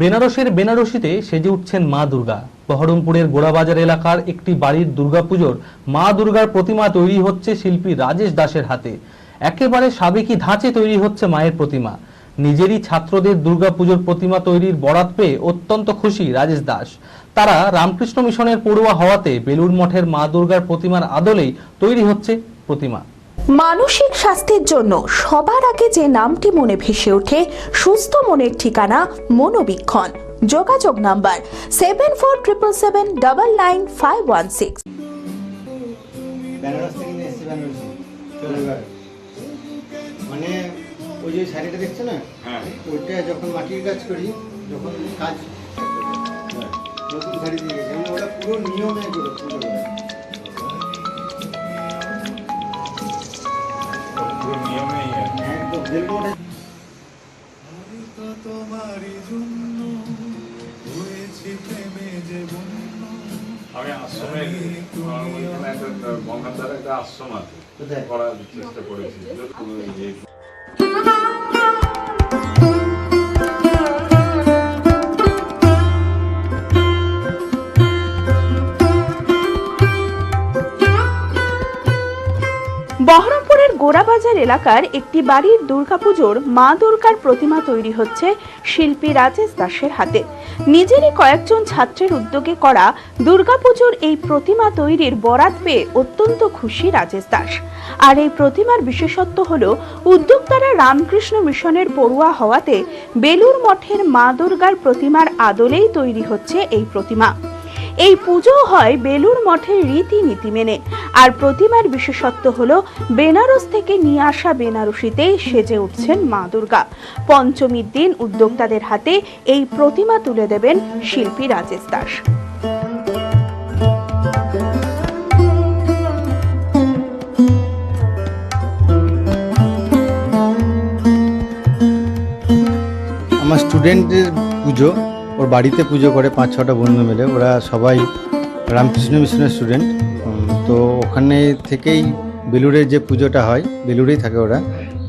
বেনারসের বেনারসিতে সেজে উঠছেন মা দুর্গা। বহরমপুরের গোড়াবাজার এলাকার একটি বাড়ির দুর্গাপুজোর মা দুর্গার প্রতিমা তৈরি হচ্ছে শিল্পী রাজেশ দাসের হাতে। একেবারে সাবেকি ধাঁচে তৈরি হচ্ছে মায়ের প্রতিমা। নিজেরই ছাত্রদের দুর্গাপুজোর প্রতিমা তৈরির বরাত পেয়ে অত্যন্ত খুশি রাজেশ দাস। তারা রামকৃষ্ণ মিশনের পড়ুয়া হওয়াতে বেলুর মঠের মা দুর্গার প্রতিমার আদলেই তৈরি হচ্ছে প্রতিমা। মানসিক স্বাস্থ্যের জন্য সবার আগে যে নামটি মনে ভেসে ওঠে সুস্থ মনের ঠিকানা মনোবীক্ষণ। যোগাযোগ number seven four triple seven double nine five one six মানে ওই যে শাড়িটা দেখছ না? হ্যাঁ। ওইটা যখন মাটির কাজ করি যখন কাজ নতুন শাড়ি দিয়ে গেছে। মানে পুরো নিয়মে করে পুজো পুরো তোমারই জন্য হয়েছে প্রেমে যে বন্য। আমি আশ্রমে গঙ্গাধারে একটা আশ্রম আছে? করার চেষ্টা করেছি। বহরমপুরের গোড়াবাজার এলাকার একটি বাড়ির দুর্গাপুজোর মা দুর্গার প্রতিমা তৈরি হচ্ছে শিল্পী রাজেশ দাসের হাতে। নিজেরই কয়েকজন ছাত্রের উদ্যোগে করা দুর্গাপুজোর এই প্রতিমা তৈরির বরাত পেয়ে অত্যন্ত খুশি রাজেশ দাস। আর এই প্রতিমার বিশেষত্ব হল, উদ্যোক্তারা রামকৃষ্ণ মিশনের পড়ুয়া হওয়াতে বেলুর মঠের মা দুর্গার প্রতিমার আদলেই তৈরি হচ্ছে এই প্রতিমা। এই পুজো হয় বেলুর মঠের রীতিনীতি মেনে। আর প্রতিমার বিশেষত্ব হলো, বেনারস থেকে নিয়ে আসা বেনারসিতেই সেজে উঠছেন মা দুর্গা। পঞ্চমীর দিন উদ্যোক্তাদের হাতে এই প্রতিমা তুলে দেবেন শিল্পী রাজেশ দাস। আমার স্টুডেন্টের পুজো ওর বাড়িতে পুজো করে পাঁচ ছটা বন্ধু মিলে। ওরা সবাই রামকৃষ্ণ মিশনের স্টুডেন্ট তো ওখানে থেকেই বেলুড়ের যে পুজোটা হয়, বেলুড়েই থাকে ওরা।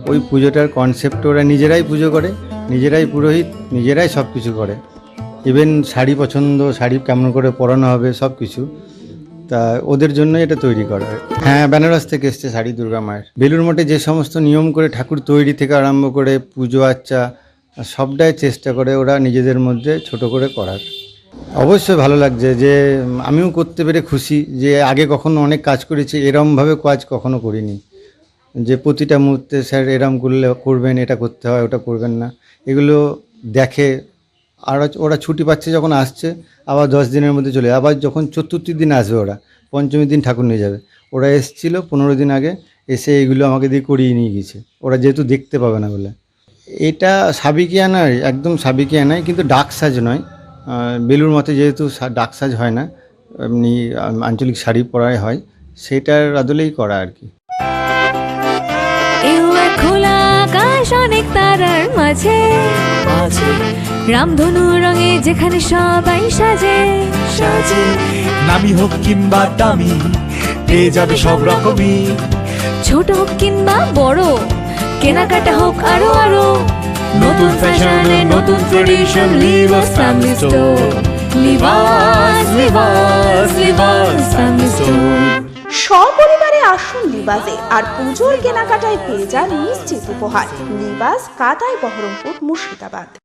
ওই পুজোটার কনসেপ্ট ওরা নিজেরাই পুজো করে, নিজেরাই পুরোহিত, নিজেরাই সব কিছু করে। ইভেন শাড়ি পছন্দ, শাড়ি কেমন করে পরানো হবে সব কিছু তা ওদের জন্য এটা তৈরি করা হ্যাঁ। বেনারস থেকে এসছে শাড়ি দুর্গা মায়ের। বেলুর মঠে যে সমস্ত নিয়ম করে ঠাকুর তৈরি থেকে আরম্ভ করে পুজো আচ্চা সবটাই চেষ্টা করে ওরা নিজেদের মধ্যে ছোট করে করার। অবশ্যই ভালো লাগছে যে, আমিও করতে পেরে খুশি যে, আগে কখনো অনেক কাজ করেছি, এরমভাবে কাজ কখনো করিনি। যে, প্রতিটা মুহূর্তে স্যার এরম করলে, করবেন, এটা করতে হয়, ওটা করবেন না, এগুলো দেখে আর ওরা ছুটি পাচ্ছে যখন আসছে, আবার দশ দিনের মধ্যে চলে, আবার যখন চতুর্থী দিন আসবে ওরা পঞ্চমী দিন ঠাকুর নিয়ে যাবে। ওরা এসছিল পনেরো দিন আগে, এসে এগুলো আমাকে দিয়ে করিয়ে নিয়ে গেছে ওরা যেহেতু দেখতে পাবে না বলে। এটা সাবিকিয়া নয় একদম সাবিকিয়া নয় কিন্তু ডাক সাজ নয়। বেলুর মতে যেহেতু সা- ডাক সাজ হয় না এমনি আঞ্চলিক শাড়ি পরাই হয় সেটার আদলেই করা আর কি। খোলা আকাশ অনেক তারার মাঝে। রামধনু রঙে যেখানে সবাই সাজে। সাজে। নামি হোক কিংবা দামি পেয়ে যাবে সব রকমই। ছোট হোক কিংবা বড় কেনাকাটা হোক আরও আরও। নতুন ফ্যাশনে নতুন tradition Libas family store Libas Libas Libas family সপরিবারে আসুন লিবাজে আর পুজোর কেনাকাটায় পেয়ে যান নিশ্চিত উপহার। লিবাস কাতায় বহরমপুর মুর্শিদাবাদ।